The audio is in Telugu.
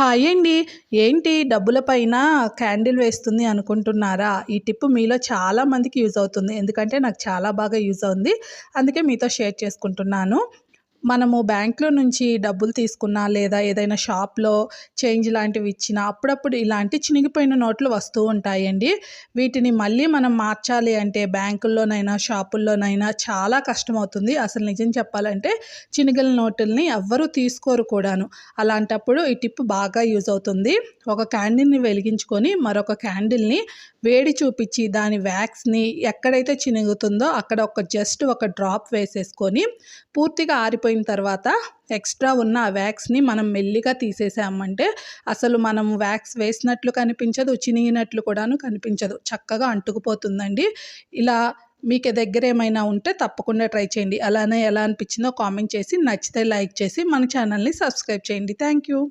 హాయ్ అండి. ఏంటి డబ్బుల పైన క్యాండిల్ వేస్తుంది అనుకుంటున్నారా? ఈ టిప్ మీలో చాలా మందికి యూజ్ అవుతుంది. ఎందుకంటే నాకు చాలా బాగా యూజ్ అవుంది. అందుకే మీతో షేర్ చేసుకుంటున్నాను. మనము బ్యాంకులో నుంచి డబ్బులు తీసుకున్నా లేదా ఏదైనా షాప్లో చేంజ్ లాంటివి ఇచ్చినా అప్పుడప్పుడు ఇలాంటి చినిగిపోయిన నోట్లు వస్తూ ఉంటాయండి. వీటిని మళ్ళీ మనం మార్చాలి అంటే బ్యాంకుల్లోనైనా షాపుల్లోనైనా చాలా కష్టమవుతుంది. అసలు నిజం చెప్పాలంటే చినిగిన నోటుల్ని ఎవ్వరూ తీసుకోరు కూడాను. అలాంటప్పుడు ఈ టిప్ బాగా యూజ్ అవుతుంది. ఒక క్యాండిల్ని వెలిగించుకొని మరొక క్యాండిల్ని వేడి చూపించి దాని వ్యాక్స్ని ఎక్కడైతే చినుగుతుందో అక్కడ ఒక జస్ట్ ఒక డ్రాప్ వేసేసుకొని పూర్తిగా అయిపోయిన తర్వాత ఎక్స్ట్రా ఉన్న ఆ వ్యాక్స్ని మనం మెల్లిగా తీసేసామంటే అసలు మనం వ్యాక్స్ వేసినట్లు కనిపించదు చినిగినట్లు కూడాను కనిపించదు. చక్కగా అంటుకుపోతుందండి. ఇలా మీకు దగ్గర ఏమైనా ఉంటే తప్పకుండా ట్రై చేయండి. అలానే ఎలా అనిపించిందో కామెంట్ చేసి నచ్చితే లైక్ చేసి మన ఛానల్ని సబ్స్క్రైబ్ చేయండి. Thank you.